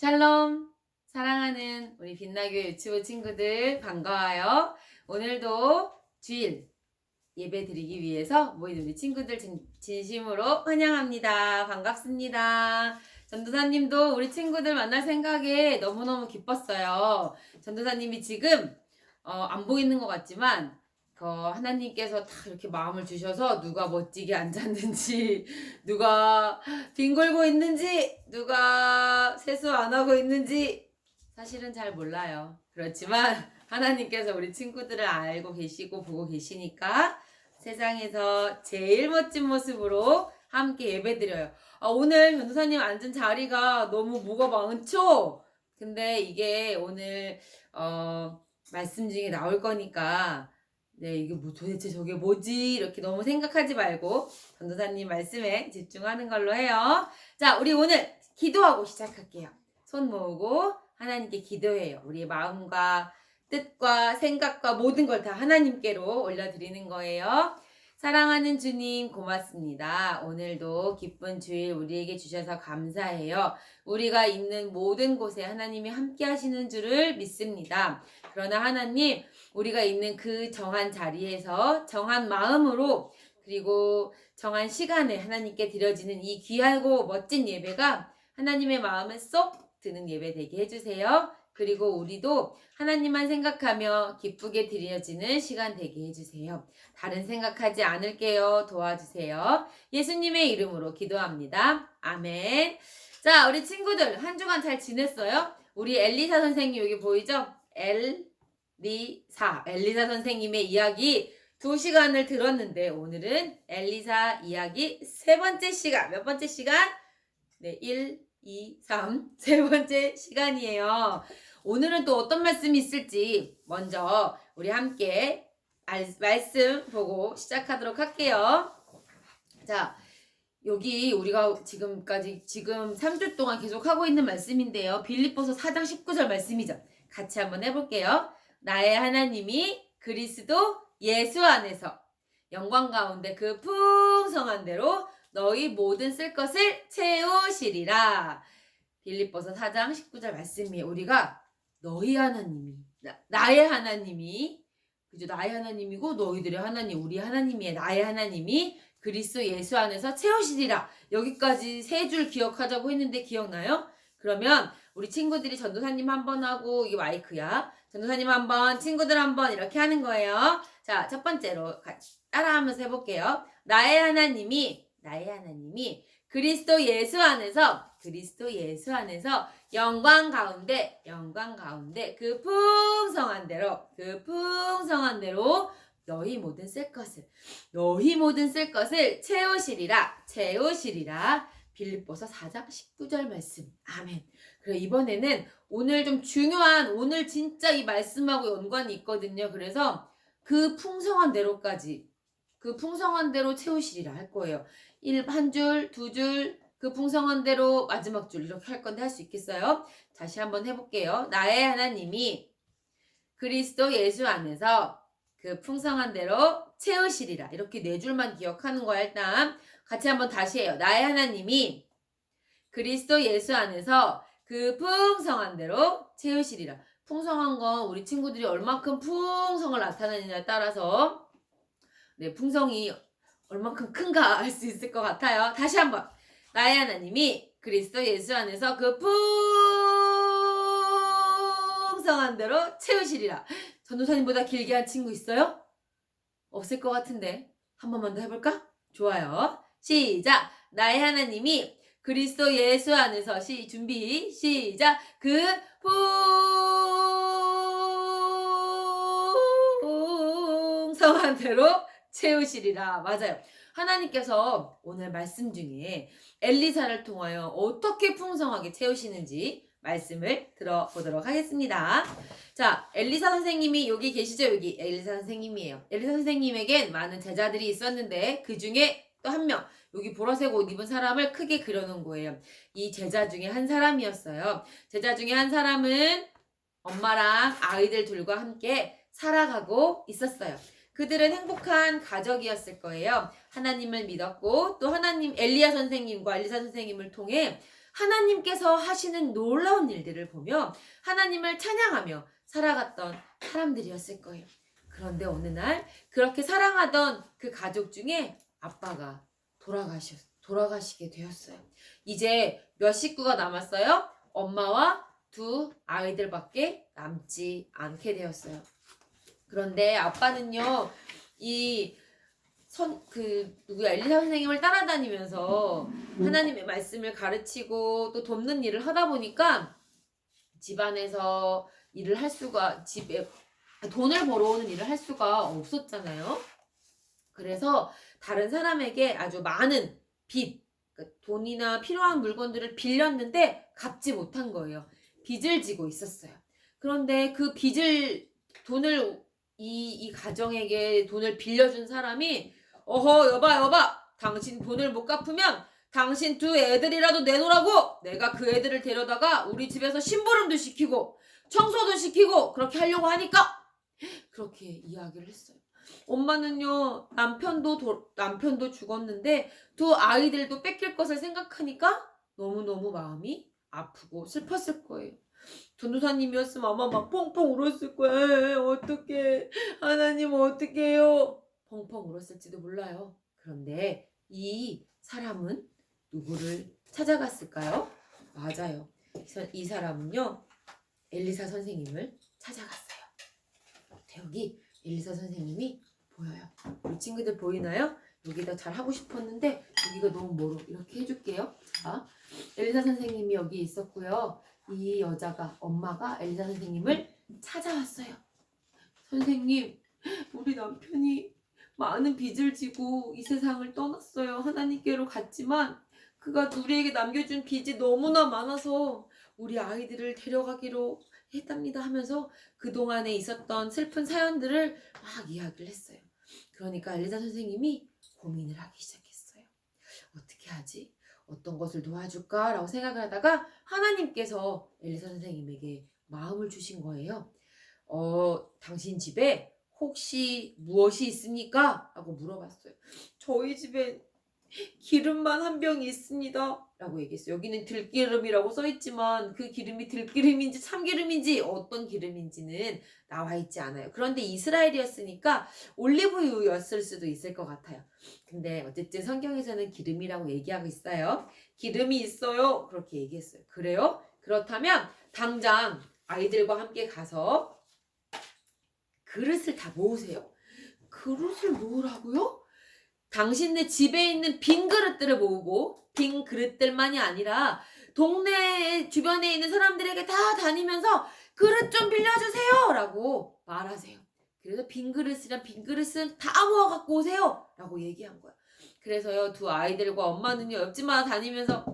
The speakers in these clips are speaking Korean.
샬롬! 사랑하는 우리 빛나교 유치부 친구들 반가워요. 오늘도 주일 예배 드리기 위해서 모인 우리 친구들 진, 진심으로 환영합니다. 반갑습니다. 전도사님도 우리 친구들 만날 생각에 너무너무 기뻤어요. 전도사님이 지금 어, 안 보이는 것 같지만 그 하나님께서 다 이렇게 마음을 주셔서 누가 멋지게 앉았는지 누가 뒹굴고 있는지 누가 세수 안 하고 있는지 사실은 잘 몰라요. 그렇지만 하나님께서 우리 친구들을 알고 계시고 보고 계시니까 세상에서 제일 멋진 모습으로 함께 예배드려요. 아, 오늘 변호사님 앉은 자리가 너무 뭐가 많죠? 근데 이게 오늘 어, 말씀 중에 나올 거니까 네, 이게 뭐 도대체 저게 뭐지? 이렇게 너무 생각하지 말고 전도사님 말씀에 집중하는 걸로 해요. 자, 우리 오늘 기도하고 시작할게요. 손 모으고 하나님께 기도해요. 우리의 마음과 뜻과 생각과 모든 걸 다 하나님께로 올려드리는 거예요. 사랑하는 주님 고맙습니다. 오늘도 기쁜 주일 우리에게 주셔서 감사해요. 우리가 있는 모든 곳에 하나님이 함께 하시는 줄을 믿습니다. 그러나 하나님, 우리가 있는 그 정한 자리에서 정한 마음으로 그리고 정한 시간에 하나님께 드려지는 이 귀하고 멋진 예배가 하나님의 마음에 쏙 드는 예배 되게 해주세요. 그리고 우리도 하나님만 생각하며 기쁘게 드려지는 시간 되게 해주세요. 다른 생각하지 않을게요. 도와주세요. 예수님의 이름으로 기도합니다. 아멘. 자, 우리 친구들 한 주간 잘 지냈어요? 우리 엘리사 선생님 여기 보이죠? 엘 리사. 엘리사 선생님의 이야기 두 시간을 들었는데 오늘은 엘리사 이야기 세 번째 시간. 몇 번째 시간? 네, 1, 2, 3. 세 번째 시간이에요. 오늘은 또 어떤 말씀이 있을지 먼저 우리 함께 알- 말씀 보고 시작하도록 할게요. 자, 여기 우리가 지금까지 지금 3주 동안 계속 하고 있는 말씀인데요. 빌립보서 4장 19절 말씀이죠. 같이 한번 해볼게요. 나의 하나님이 그리스도 예수 안에서 영광 가운데 그 풍성한 대로 너희 모든 쓸 것을 채우시리라. 빌립보서 4장 19절 말씀이에요. 우리가 너희 하나님이 나, 나의 하나님이 그죠 나의 하나님이고 너희들의 하나님 우리 하나님이에요. 나의 하나님이 그리스도 예수 안에서 채우시리라. 여기까지 세 줄 기억하자고 했는데 기억나요? 그러면 우리 친구들이 전도사님 한 번 하고 이게 마이크야. 전도사님 한 번, 친구들 한번 이렇게 하는 거예요. 자, 첫 번째로 따라하면서 해볼게요. 나의 하나님이 나의 하나님이 그리스도 예수 안에서 그리스도 예수 안에서 영광 가운데 영광 가운데 그 풍성한 대로 그 풍성한 대로 너희 모든 쓸 것을 너희 모든 쓸 것을 채우시리라 채우시리라 빌립보서 4장 19절 말씀 아멘 그래 이번에는 오늘 좀 중요한 오늘 진짜 이 말씀하고 연관이 있거든요 그래서 그 풍성한 대로까지 그 풍성한 대로 채우시리라 할 거예요 일, 한 줄, 두 줄, 그 풍성한 대로 마지막 줄 이렇게 할 건데 할 수 있겠어요? 다시 한번 해볼게요. 나의 하나님이 그리스도 예수 안에서 그 풍성한 대로 채우시리라. 이렇게 네 줄만 기억하는 거야, 일단. 같이 한번 다시 해요. 나의 하나님이 그리스도 예수 안에서 그 풍성한 대로 채우시리라. 풍성한 건 우리 친구들이 얼만큼 풍성을 나타내느냐에 따라서 네, 풍성이 얼만큼 큰가 알 수 있을 것 같아요. 다시 한번. 나의 하나님이 그리스도 예수 안에서 그 풍성한 대로 채우시리라. 전도사님보다 길게 한 친구 있어요? 없을 것 같은데. 한 번만 더 해볼까? 좋아요. 시작. 나의 하나님이 그리스도 예수 안에서 시 준비 시작 그 풍성한 대로 채우시리라. 맞아요. 하나님께서 오늘 말씀 중에 엘리사를 통하여 어떻게 풍성하게 채우시는지 말씀을 들어보도록 하겠습니다. 자, 엘리사 선생님이 여기 계시죠? 여기 엘리사 선생님이에요. 엘리사 선생님에겐 많은 제자들이 있었는데 그 중에 또 한 명, 여기 보라색 옷 입은 사람을 크게 그려놓은 거예요. 이 제자 중에 한 사람이었어요. 제자 중에 한 사람은 엄마랑 아이들 둘과 함께 살아가고 있었어요. 그들은 행복한 가족이었을 거예요. 하나님을 믿었고 또 하나님 엘리야 선생님과 엘리사 선생님을 통해 하나님께서 하시는 놀라운 일들을 보며 하나님을 찬양하며 살아갔던 사람들이었을 거예요. 그런데 어느 날 그렇게 사랑하던 그 가족 중에 아빠가 돌아가셨, 돌아가시게 되었어요. 이제 몇 식구가 남았어요? 엄마와 두 아이들밖에 남지 않게 되었어요. 그런데 아빠는요, 이 선, 그, 누구 엘리사 선생님을 따라다니면서 하나님의 말씀을 가르치고 또 돕는 일을 하다 보니까 집안에서 일을 할 수가, 집에 돈을 벌어오는 일을 할 수가 없었잖아요. 그래서 다른 사람에게 아주 많은 빚, 그러니까 돈이나 필요한 물건들을 빌렸는데 갚지 못한 거예요. 빚을 지고 있었어요. 그런데 그 빚을, 돈을, 이, 이 가정에게 돈을 빌려준 사람이, 어허, 여봐, 여봐! 당신 돈을 못 갚으면 당신 두 애들이라도 내놓으라고! 내가 그 애들을 데려다가 우리 집에서 심부름도 시키고, 청소도 시키고, 그렇게 하려고 하니까! 그렇게 이야기를 했어요. 엄마는요, 남편도, 도- 남편도 죽었는데, 두 아이들도 뺏길 것을 생각하니까 너무너무 마음이 아프고 슬펐을 거예요. 전도사님이었으면 아마 막 펑펑 울었을 거예요. 어떻게 하나님 어떻게 해요? 펑펑 울었을지도 몰라요. 그런데 이 사람은 누구를 찾아갔을까요? 맞아요. 이 사람은요. 엘리사 선생님을 찾아갔어요. 여기 엘리사 선생님이 보여요. 우리 친구들 보이나요? 여기다 잘 하고 싶었는데 여기가 너무 멀어. 이렇게 해줄게요. 자, 엘리사 선생님이 여기 있었고요. 이 여자가 엄마가 엘리사 선생님을 찾아왔어요. 선생님, 우리 남편이 많은 빚을 지고 이 세상을 떠났어요. 하나님께로 갔지만 그가 우리에게 남겨준 빚이 너무나 많아서 우리 아이들을 데려가기로 했답니다 하면서 그동안에 있었던 슬픈 사연들을 막 이야기를 했어요. 그러니까 엘리사 선생님이 고민을 하기 시작했어요. 어떻게 하지? 어떤 것을 도와줄까? 라고 생각을 하다가 하나님께서 엘리사 선생님에게 마음을 주신 거예요. 어, 당신 집에 혹시 무엇이 있습니까? 라고 물어봤어요. 저희 집에 기름만 한 병이 있습니다. 라고 얘기했어요. 여기는 들기름이라고 써있지만 그 기름이 들기름인지 참기름인지 어떤 기름인지는 나와 있지 않아요. 그런데 이스라엘이었으니까 올리브유였을 수도 있을 것 같아요. 근데 어쨌든 성경에서는 기름이라고 얘기하고 있어요. 기름이 있어요. 그렇게 얘기했어요. 그래요? 그렇다면 당장 아이들과 함께 가서 그릇을 다 모으세요. 그릇을 모으라고요? 당신네 집에 있는 빈 그릇들을 모으고 빈 그릇들만이 아니라 동네 주변에 있는 사람들에게 다 다니면서 그릇 좀 빌려주세요 라고 말하세요. 그래서 빈 그릇이랑 빈 그릇은 다 모아 갖고 오세요 라고 얘기한 거야. 그래서요 두 아이들과 엄마는요 옆집마다 다니면서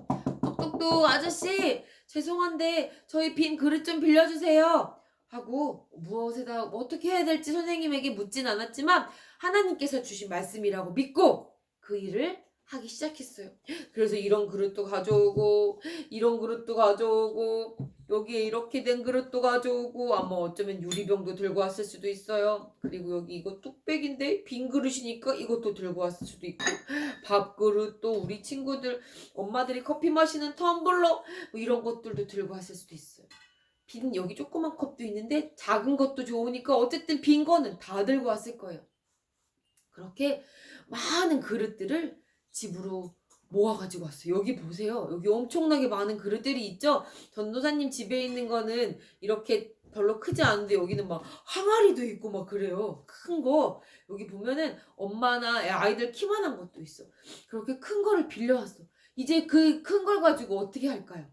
똑똑똑 아저씨 죄송한데 저희 빈 그릇 좀 빌려주세요 하고 무엇에다 어떻게 해야 될지 선생님에게 묻진 않았지만 하나님께서 주신 말씀이라고 믿고 그 일을 하기 시작했어요. 그래서 이런 그릇도 가져오고 이런 그릇도 가져오고 여기에 이렇게 된 그릇도 가져오고 아마 어쩌면 유리병도 들고 왔을 수도 있어요. 그리고 여기 이거 뚝배기인데 빈 그릇이니까 이것도 들고 왔을 수도 있고 밥그릇도 우리 친구들 엄마들이 커피 마시는 텀블러 뭐 이런 것들도 들고 왔을 수도 있어요. 빈 여기 조그만 컵도 있는데 작은 것도 좋으니까 어쨌든 빈 거는 다 들고 왔을 거예요. 그렇게 많은 그릇들을 집으로 모아가지고 왔어요. 여기 보세요. 여기 엄청나게 많은 그릇들이 있죠? 전도사님 집에 있는 거는 이렇게 별로 크지 않은데 여기는 막 항아리도 있고 막 그래요. 큰 거. 여기 보면은 엄마나 아이들 키만한 것도 있어. 그렇게 큰 거를 빌려왔어. 이제 그 큰 걸 가지고 어떻게 할까요?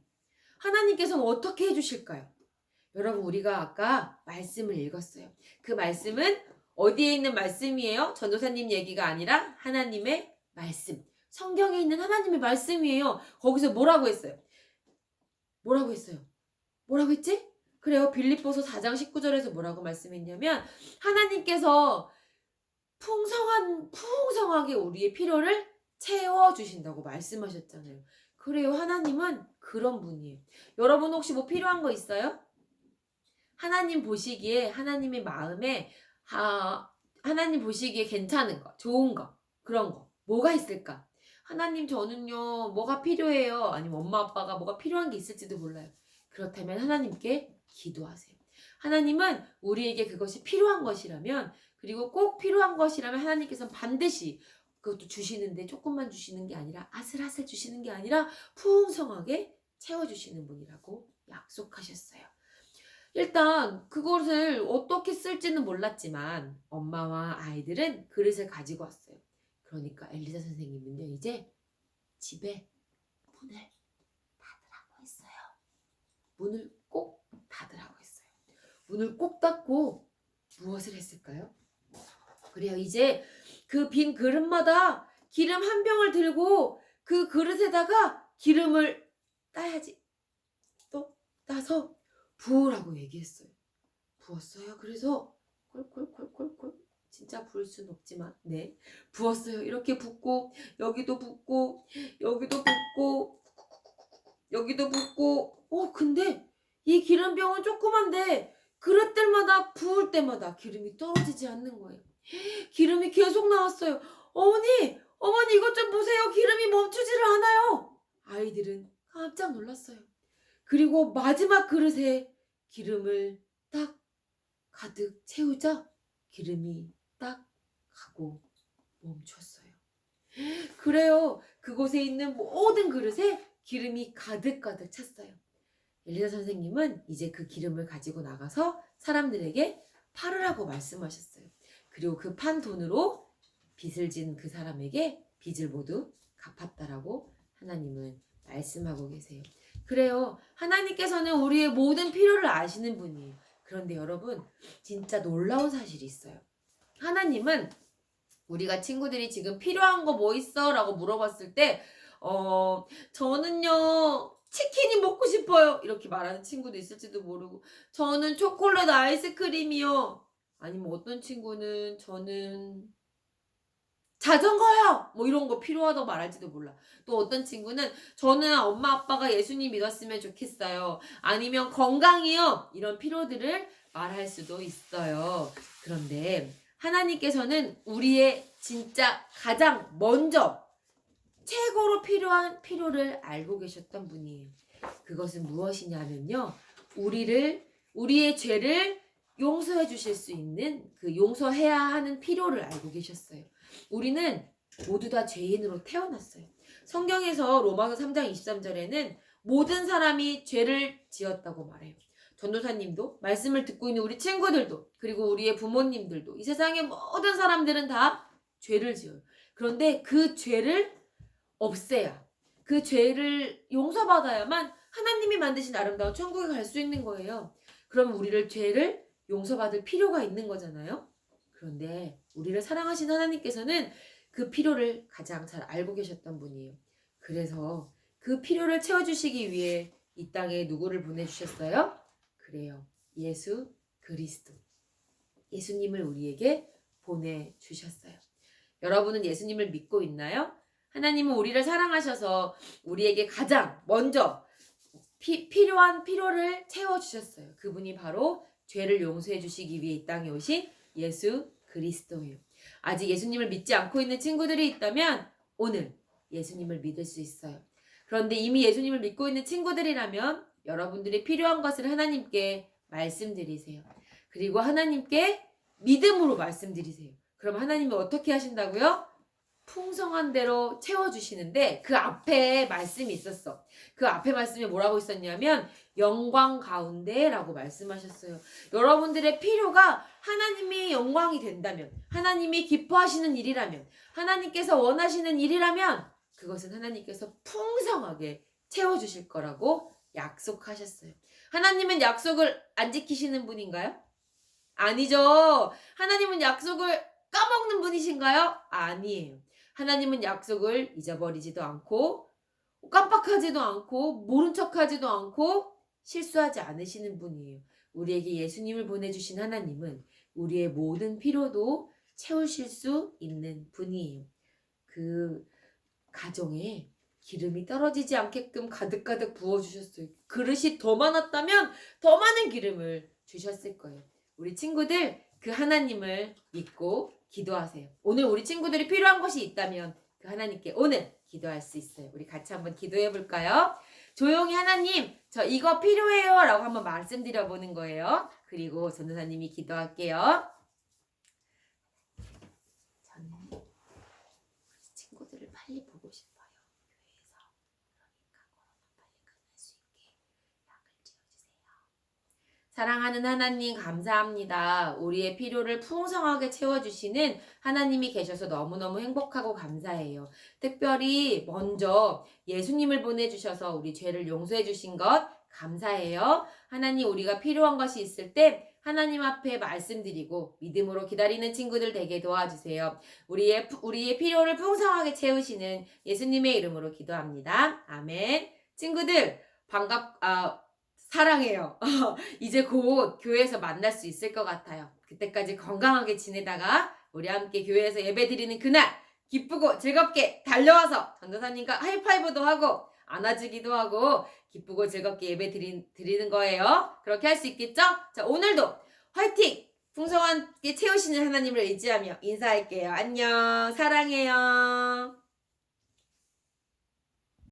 하나님께서는 어떻게 해주실까요? 여러분, 우리가 아까 말씀을 읽었어요. 그 말씀은 어디에 있는 말씀이에요? 전도사님 얘기가 아니라 하나님의 말씀. 성경에 있는 하나님의 말씀이에요. 거기서 뭐라고 했어요? 뭐라고 했어요? 뭐라고 했지? 그래요. 빌립보서 4장 19절에서 뭐라고 말씀했냐면 하나님께서 풍성한 풍성하게 우리의 필요를 채워 주신다고 말씀하셨잖아요. 그래요. 하나님은 그런 분이에요. 여러분 혹시 뭐 필요한 거 있어요? 하나님 보시기에 하나님의 마음에 아, 하나님 보시기에 괜찮은 거, 좋은 거, 그런 거 뭐가 있을까? 하나님 저는요 뭐가 필요해요 아니면 엄마 아빠가 뭐가 필요한 게 있을지도 몰라요 그렇다면 하나님께 기도하세요 하나님은 우리에게 그것이 필요한 것이라면 그리고 꼭 필요한 것이라면 하나님께서는 반드시 그것도 주시는데 조금만 주시는 게 아니라 아슬아슬 주시는 게 아니라 풍성하게 채워주시는 분이라고 약속하셨어요. 일단 그것을 어떻게 쓸지는 몰랐지만 엄마와 아이들은 그릇을 가지고 왔어요. 그러니까 엘리사 선생님은요 이제 집에 문을 닫으라고 했어요. 문을 꼭 닫으라고 했어요. 문을 꼭 닫고 무엇을 했을까요? 그래요. 이제 그 빈 그릇마다 기름 한 병을 들고 그 그릇에다가 기름을 따야지. 또 따서 부으라고 얘기했어요. 부었어요. 그래서 콜콜콜콜콜 진짜 부을 순 없지만 네 부었어요. 이렇게 붓고 여기도 붓고 여기도 붓고 여기도 붓고 어 근데 이 기름병은 조그만데 그릇들마다 부을 때마다 기름이 떨어지지 않는 거예요. 기름이 계속 나왔어요. 어머니, 어머니 이것 좀 보세요. 기름이 멈추지를 않아요. 아이들은 깜짝 놀랐어요. 그리고 마지막 그릇에 기름을 딱 가득 채우자 기름이 딱 가고 멈췄어요. 그래요. 그곳에 있는 모든 그릇에 기름이 가득가득 찼어요. 엘리사 선생님은 이제 그 기름을 가지고 나가서 사람들에게 팔으라고 말씀하셨어요. 그리고 그 판 돈으로 빚을 진 그 사람에게 빚을 모두 갚았다라고 하나님은 말씀하고 계세요. 그래요. 하나님께서는 우리의 모든 필요를 아시는 분이에요. 그런데 여러분, 진짜 놀라운 사실이 있어요. 하나님은 우리가 친구들이 지금 필요한 거 뭐 있어? 라고 물어봤을 때, 어, 저는요, 치킨이 먹고 싶어요. 이렇게 말하는 친구도 있을지도 모르고, 저는 초콜릿 아이스크림이요. 아니면 어떤 친구는 저는 자전거요! 뭐 이런 거 필요하다고 말할지도 몰라. 또 어떤 친구는 저는 엄마 아빠가 예수님 믿었으면 좋겠어요. 아니면 건강이요! 이런 필요들을 말할 수도 있어요. 그런데 하나님께서는 우리의 진짜 가장 먼저 최고로 필요한 필요를 알고 계셨던 분이에요. 그것은 무엇이냐면요. 우리를, 우리의 죄를 용서해 주실 수 있는 그 용서해야 하는 필요를 알고 계셨어요. 우리는 모두 다 죄인으로 태어났어요. 성경에서 로마서 3장 23절에는 모든 사람이 죄를 지었다고 말해요. 전도사님도 말씀을 듣고 있는 우리 친구들도 그리고 우리의 부모님들도 이 세상의 모든 사람들은 다 죄를 지어요. 그런데 그 죄를 없애야 그 죄를 용서받아야만 하나님이 만드신 아름다운 천국에 갈 수 있는 거예요. 그럼 우리를 죄를 용서받을 필요가 있는 거잖아요. 그런데 우리를 사랑하신 하나님께서는 그 필요를 가장 잘 알고 계셨던 분이에요. 그래서 그 필요를 채워주시기 위해 이 땅에 누구를 보내주셨어요? 그래요. 예수 그리스도. 예수님을 우리에게 보내주셨어요. 여러분은 예수님을 믿고 있나요? 하나님은 우리를 사랑하셔서 우리에게 가장 먼저 피, 필요한 필요를 채워주셨어요. 그분이 바로 죄를 용서해 주시기 위해 이 땅에 오신 예수 그리스도예요. 아직 예수님을 믿지 않고 있는 친구들이 있다면 오늘 예수님을 믿을 수 있어요. 그런데 이미 예수님을 믿고 있는 친구들이라면 여러분들이 필요한 것을 하나님께 말씀드리세요. 그리고 하나님께 믿음으로 말씀드리세요. 그럼 하나님이 어떻게 하신다고요? 풍성한 대로 채워주시는데 그 앞에 말씀이 있었어. 그 앞에 말씀에 뭐라고 있었냐면 영광 가운데라고 말씀하셨어요. 여러분들의 필요가 하나님이 영광이 된다면, 하나님이 기뻐하시는 일이라면, 하나님께서 원하시는 일이라면 그것은 하나님께서 풍성하게 채워주실 거라고 약속하셨어요. 하나님은 약속을 안 지키시는 분인가요? 아니죠. 하나님은 약속을 까먹는 분이신가요? 아니에요. 하나님은 약속을 잊어버리지도 않고 깜빡하지도 않고 모른 척하지도 않고 실수하지 않으시는 분이에요. 우리에게 예수님을 보내주신 하나님은 우리의 모든 필요도 채우실 수 있는 분이에요. 그 가정에 기름이 떨어지지 않게끔 가득가득 부어주셨어요. 그릇이 더 많았다면 더 많은 기름을 주셨을 거예요. 우리 친구들 그 하나님을 믿고 기도하세요. 오늘 우리 친구들이 필요한 것이 있다면 그 하나님께 오늘 기도할 수 있어요. 우리 같이 한번 기도해 볼까요? 조용히 하나님, 저 이거 필요해요. 라고 한번 말씀드려 보는 거예요. 그리고 전도사님이 기도할게요. 저는 우리 친구들을 빨리 보고 싶어요. 교회에서. 그러니까 코로나 빨리 끝날 수 있게 약을 지어주세요. 사랑하는 하나님 감사합니다. 우리의 필요를 풍성하게 채워주시는 하나님이 계셔서 너무너무 행복하고 감사해요. 특별히 먼저 예수님을 보내주셔서 우리 죄를 용서해 주신 것 감사해요. 하나님 우리가 필요한 것이 있을 때 하나님 앞에 말씀드리고 믿음으로 기다리는 친구들 되게 도와주세요. 우리의 우리의 필요를 풍성하게 채우시는 예수님의 이름으로 기도합니다. 아멘. 친구들 반갑 아 사랑해요. 이제 곧 교회에서 만날 수 있을 것 같아요. 그때까지 건강하게 지내다가 우리 함께 교회에서 예배 드리는 그날 기쁘고 즐겁게 달려와서 전도사님과 하이파이브도 하고 안아주기도 하고 기쁘고 즐겁게 예배 드리, 드리는 거예요. 그렇게 할 수 있겠죠? 자, 오늘도 화이팅! 풍성하게 채우시는 하나님을 의지하며 인사할게요. 안녕. 사랑해요.